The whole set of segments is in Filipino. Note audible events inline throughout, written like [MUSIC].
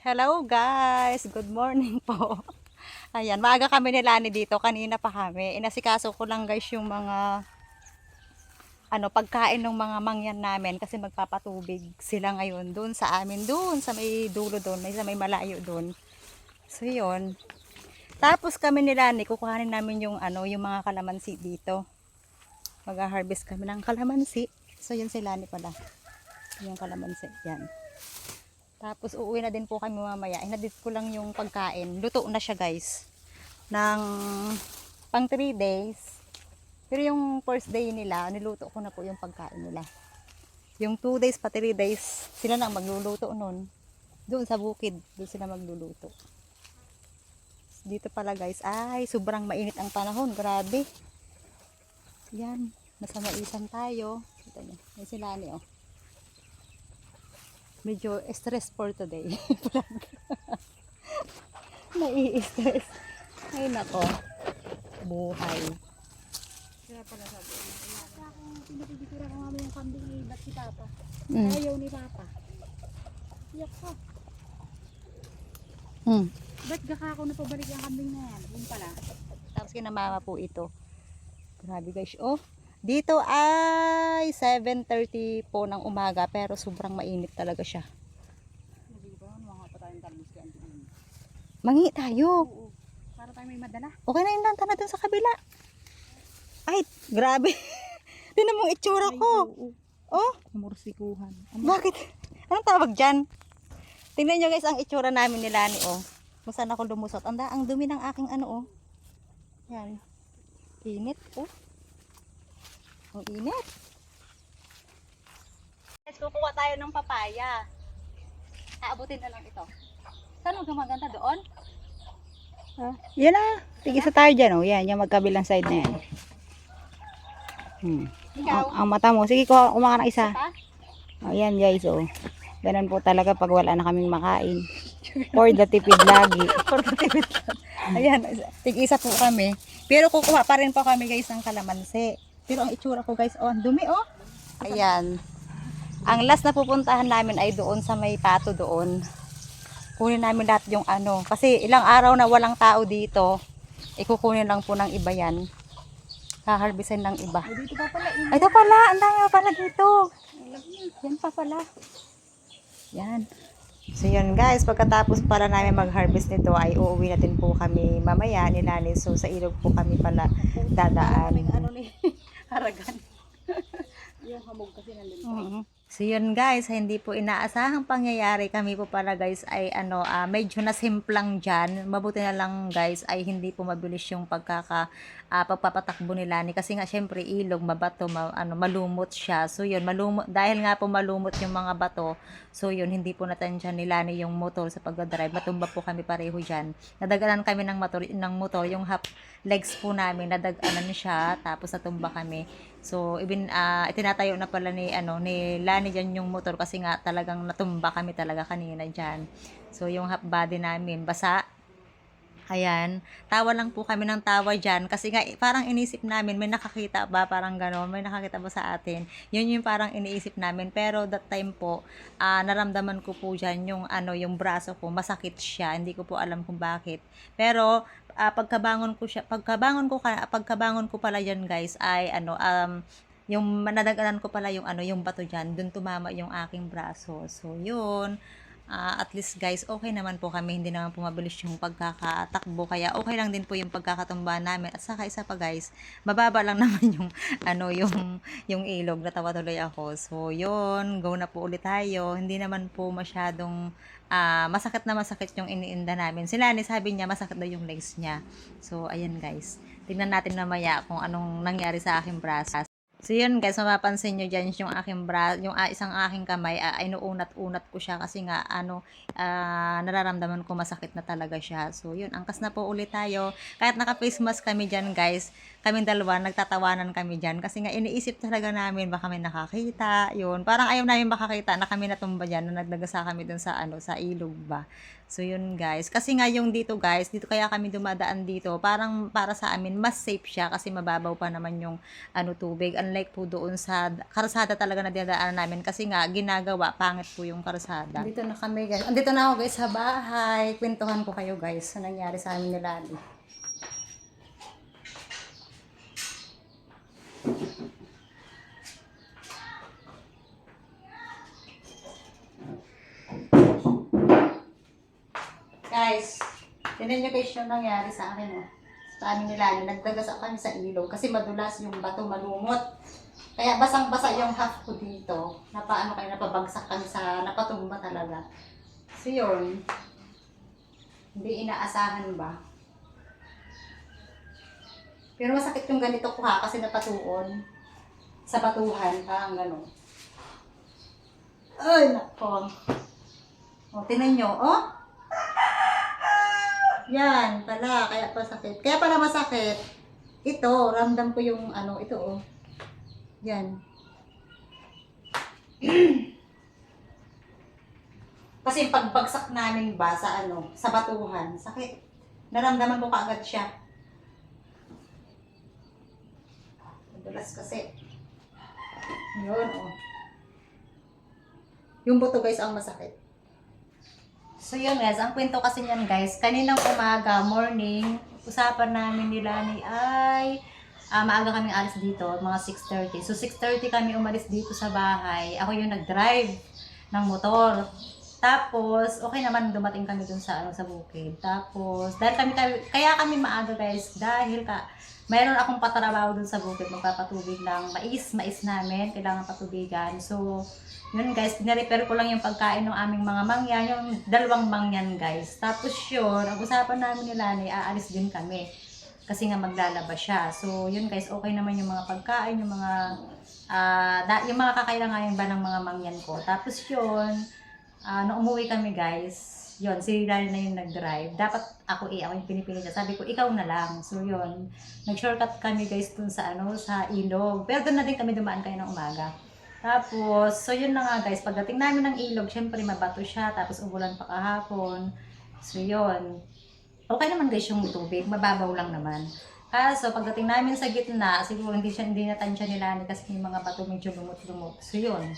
Hello guys! Good morning po. [LAUGHS] Ayan, maaga kami ni Lani dito. Kanina pa kami. Inasikaso ko lang guys yung mga ano, pagkain ng mga mangyan namin kasi magpapatubig sila ngayon doon sa amin doon sa may dulo doon, may sa may malayo doon. So yun. Tapos kami ni Lani, kukuhanin namin yung ano, yung mga kalamansi dito. Mag-harvest kami ng kalamansi. So yun si Lani pala. Yung kalamansi. Yan. Tapos uuwi na din po kami mamaya. Hinadit ko lang yung pagkain. Luto na siya guys. Ng pang 3 days. Pero yung first day nila, niluto ko na po yung pagkain nila. Yung 2 days pa 3 days, sila na ang magluluto nun. Doon sa bukid, doon sila magluluto. Dito pala guys, ay sobrang mainit ang panahon. Grabe. Yan, nasa maisan tayo. Kita niyo, may sila ni oh medyo stress for today. [LAUGHS] [LAUGHS] Nai-stress. Ay nako. Buhay. Kaya pala sabi ko, pinapibigura ko nga yung kambing ni ba't si Papa? Mm. Ayaw ni Papa. Iyak ka. Mm. Ba't gaka ako napabalik yung kambing na yan? Yun pala. Tapos kinamama po ito. Grabe guys. Oh, dito ay 7.30 po ng umaga pero sobrang mainit talaga siya. Mangi tayo. Oo. Para tayo may madala. Okay na yung lanta na dun sa kabila. Ay, grabe. [LAUGHS] Tinan mo ang itsura ko. oo. Oh, Mursikuhan. Bakit? Anong tawag dyan? Tingnan nyo guys ang itsura namin ni Lani oh. Kung saan ako lumusot. Ang, da- ang dumi ng aking ano oh. Yan. Init oh. Ang init. Guys, kukuha tayo ng papaya. Aabutin na lang ito. Saan ang gumaganda doon? Ah, yan na. Tigisa tayo dyan. Oh. Yan, yung magkabilang side na yan. Hmm. Ang, ang mata mo. Sige, kuha, kumakan ng isa. Oh, yan guys. Oh. Ganun po talaga pag wala na kaming makain. For the tipid lagi. [LAUGHS] Portatibit lang. Ayan, tig-isa po kami. Pero kukuha pa rin po kami guys ng kalamansi. Pero ang itsura ko guys, oh, ang dumi oh. Ayan. Ang last na pupuntahan namin ay doon sa may pato doon. Kunin namin lahat yung ano. Kasi ilang araw na walang tao dito. Ikukunin lang po ng iba yan. Kaharbisin ng iba. Ay, dito pa pala. Ay, ito pala. Ang dami pa pala dito. Yan pa pala. Yan. So yun guys, pagkatapos pala namin mag-harvest nito ay uuwi natin po kami mamaya ni Lani. So sa ilog po kami pala dadaan. ano ni [LAUGHS] Haragan. Yung hamog kasi nandun. Mhm. So yun guys, hindi po inaasahang pangyayari kami po pala guys ay ano ah, medyo nasimplang dyan. Mabuti na lang guys ay hindi po mabilis yung pagkaka ah, pagpapatakbo nila ni kasi nga syempre ilog, mabato, ma, ano, malumot siya. So yun, malumot dahil nga po malumot yung mga bato. So yun, hindi po natansya nila ni yung motor sa pagdadrive. Matumba po kami pareho dyan. Nadaganan kami ng motor, ng motor yung half legs po namin, nadaganan siya tapos natumba kami. So, ibin ah, itinatayo na pala ni ano ni Lani diyan yung motor kasi nga talagang natumba kami talaga kanina diyan. So, yung half body namin basa. Ayan, tawa lang po kami ng tawa dyan kasi nga eh, parang inisip namin may nakakita ba parang gano'n, may nakakita ba sa atin. Yun yung parang iniisip namin pero that time po ah, naramdaman ko po dyan yung ano yung braso ko masakit siya, hindi ko po alam kung bakit. Pero ah, pagkabangon ko siya, pagkabangon ko ka, pagkabangon ko pala yan guys ay ano um yung manadaganan ko pala yung ano yung bato diyan, dun tumama yung aking braso. So yun, Ah, at least guys, okay naman po kami, hindi naman po mabilis yung pagkakatakbo, kaya okay lang din po yung pagkakatumba namin. At saka isa pa guys, mababa lang [LAUGHS] naman yung ano yung yung ilog, natawa tuloy ako. So yun, go na po ulit tayo. Hindi naman po masyadong ah, masakit na masakit yung iniinda namin. Sila ni sabi niya masakit daw yung legs niya. So ayan guys, tingnan natin mamaya kung anong nangyari sa aking braso. So yun guys, mapapansin nyo dyan yung aking bra, yung ah, isang aking kamay, ah, ay nuunat-unat ko siya kasi nga ano, ah, nararamdaman ko masakit na talaga siya. So yun, angkas na po ulit tayo. Kahit naka-face mask kami dyan guys, kaming dalawa, nagtatawanan kami dyan kasi nga iniisip talaga namin baka may nakakita, yun. Parang ayaw namin makakita na kami natumba dyan, na nagdagasa kami dun sa ano, sa ilog ba. So yun guys, kasi nga yung dito guys, dito kaya kami dumadaan dito, parang para sa amin mas safe siya kasi mababaw pa naman yung ano tubig. Unlike po doon sa karsada talaga na dinadaanan namin kasi nga ginagawa, pangit po yung karsada. Dito na kami guys. Andito na ako guys sa bahay. Kwentuhan ko kayo guys sa nangyari sa amin ni Lani. Guys, tinan nyo guys yung nangyari sa akin oh. Sa amin nila, nagdagas kami sa ilog kasi madulas yung bato malumot. Kaya basang-basa yung half ko dito. Napaano kayo, napabagsak kami sa, napatumba talaga. So yun, hindi inaasahan ba? Pero masakit yung ganito ko ha kasi napatuon sa batuhan, parang gano'n. Ay, nako. O, tinan nyo, oh. Yan, pala, kaya pa sakit. Kaya pala masakit. Ito, ramdam ko yung ano, ito oh. Yan. [CLEARS THROAT] Kasi pagbagsak namin ba sa ano, sa batuhan, sakit. Naramdaman ko kaagad siya. Madulas kasi. Yun, oh. Yung buto guys ang masakit. So yun guys, ang kwento kasi niyan guys, kaninang umaga, morning, usapan namin nila ni ay ah, maaga kaming alis dito, mga 6.30. So 6.30 kami umalis dito sa bahay. Ako yung nag-drive ng motor. Tapos, okay naman dumating kami dun sa ano sa bukid. Tapos, dahil kami, kaya kami maaga guys, dahil ka, mayroon akong patrabaho dun sa bukid, magpapatubig ng mais, mais namin, kailangan patubigan. So, yun guys, pinarepair ko lang yung pagkain ng aming mga mangyan, yung dalawang mangyan guys. Tapos yun, ang usapan namin nila ni aalis din kami. Kasi nga maglalaba siya. So yun guys, okay naman yung mga pagkain, yung mga da, yung mga kakailanganin ba ng mga mangyan ko. Tapos yun, ah nung umuwi kami guys, yun, si Lali na yung nag-drive. Dapat ako eh, ako yung pinipili niya. Sabi ko, ikaw na lang. So yun, nag-shortcut kami guys dun sa ano, sa ilog. Pero doon na din kami dumaan kayo ng umaga. Tapos, so yun na nga guys, pagdating namin ng ilog, syempre mabato siya, tapos umulan pa kahapon. So yun, okay naman guys yung tubig, mababaw lang naman. Kaso, pagdating namin sa gitna, siguro hindi siya, hindi natansya nila ni kasi yung mga bato medyo lumot-lumot. So yun,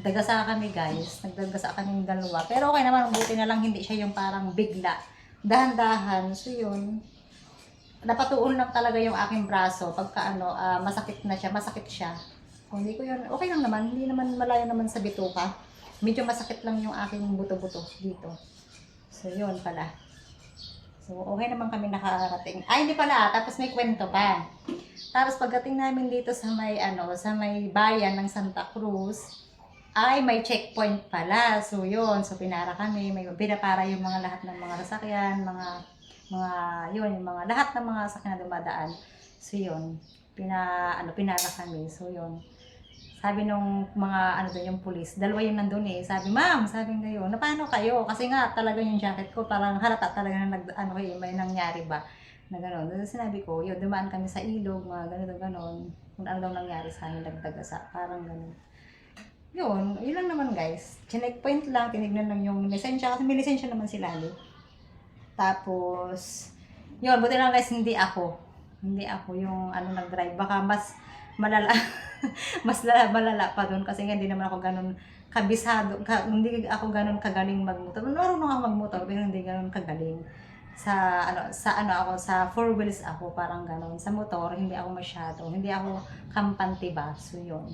dagasa kami guys, nagdagasa kami ng dalawa. Pero okay naman, buti na lang hindi siya yung parang bigla. Dahan-dahan, so yun, napatuon lang talaga yung aking braso pagka ano, ah, masakit na siya, masakit siya. Kung hindi ko yun, okay lang naman, hindi naman malayo naman sa bituka. Medyo masakit lang yung aking buto-buto dito. So, yun pala. So, okay naman kami nakakarating. Ay, hindi pala, tapos may kwento pa. Tapos pagdating namin dito sa may, ano, sa may bayan ng Santa Cruz, ay may checkpoint pala. So, yun. So, pinara kami. May pinapara yung mga lahat ng mga sasakyan, mga, mga, yun, yung mga, lahat ng mga sasakyan na dumadaan. So, yun. Pina, ano, pinara kami. So, yun. Sabi nung mga ano doon yung pulis, dalawa yung nandun eh. Sabi, ma'am, sabi ngayon, na paano kayo? Kasi nga talaga yung jacket ko, parang halata talaga na nag, ano, eh, may nangyari ba? Na gano'n. Doon sinabi ko, yun, dumaan kami sa ilog, mga gano'n, gano'n. Kung ano daw nangyari sa amin, nagdagasa, parang gano'n. Yun, yun lang naman guys. Checkpoint lang, tinignan lang yung lisensya, kasi may lisensya naman sila. Eh. Tapos, yun, buti lang guys, hindi ako. Hindi ako yung ano nag-drive. Baka mas malala, [LAUGHS] mas lala, malala pa doon kasi hindi naman ako ganun kabisado, ka, hindi ako ganun kagaling magmotor. Marunong ako magmotor pero hindi ganun kagaling. Sa ano sa ano ako sa four wheels ako parang ganun. Sa motor hindi ako masyado, hindi ako kampante ba. So yun.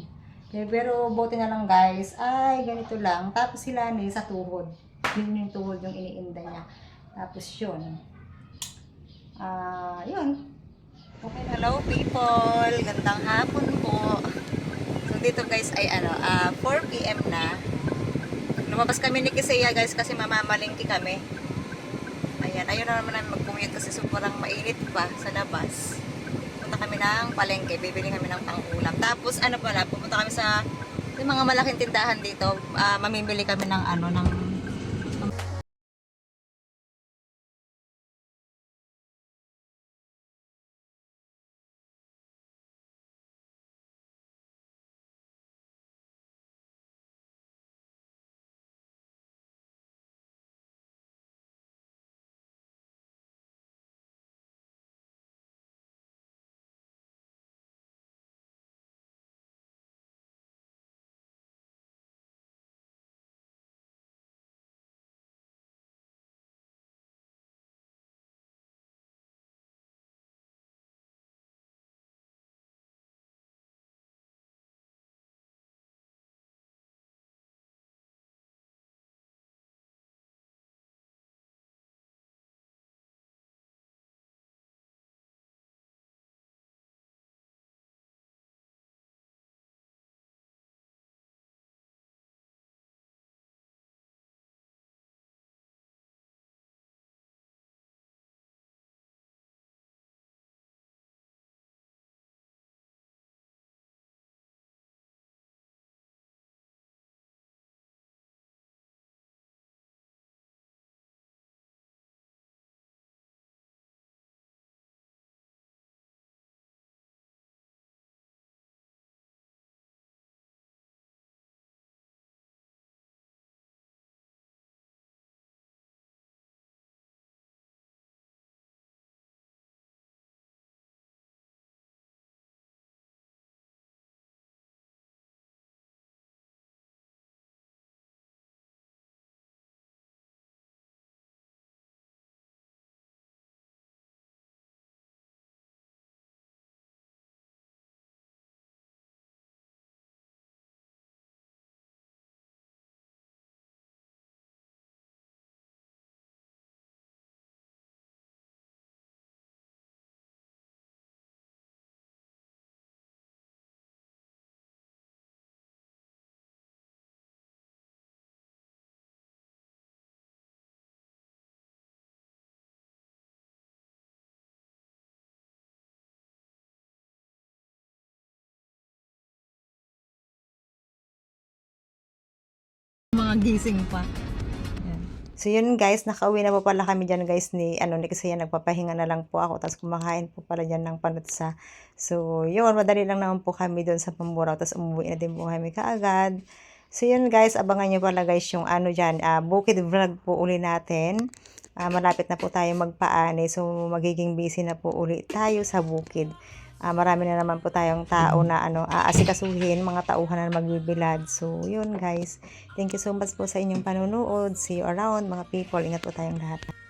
Pero, pero buti na lang guys, ay ganito lang. Tapos sila ni sa tuhod. Yun yung tuhod yung iniinda niya. Tapos yun. Ah, yun. Hello people. Gandang hapon po. So dito guys ay ano, ah 4 PM na. Lumabas kami ni Kisaya guys kasi mamamalingki kami. Ayan, ayun na naman namin mag-commute kasi sobrang mainit pa sa labas. Punta kami ng palengke, bibili kami ng pang-ulam. Tapos ano pala, pupunta kami sa yung mga malaking tindahan dito, ah, mamimili kami ng ano, ng mga gising pa. So yun guys, nakauwi na po pala kami dyan guys ni ano ni kasi yan nagpapahinga na lang po ako tapos kumakain po pala dyan ng panutsa. So yun, madali lang naman po kami doon sa Pamburaw tapos umuwi na din po kami kaagad. So yun guys, abangan nyo pala guys yung ano dyan, ah, bukid vlog po uli natin. Ah, malapit na po tayo magpaani so magiging busy na po uli tayo sa bukid. Ah, marami na naman po tayong tao na ano, aasikasuhin, mga tauhan na magbibilad. So, yun guys. Thank you so much po sa inyong panunood. See you around mga people. Ingat po tayong lahat.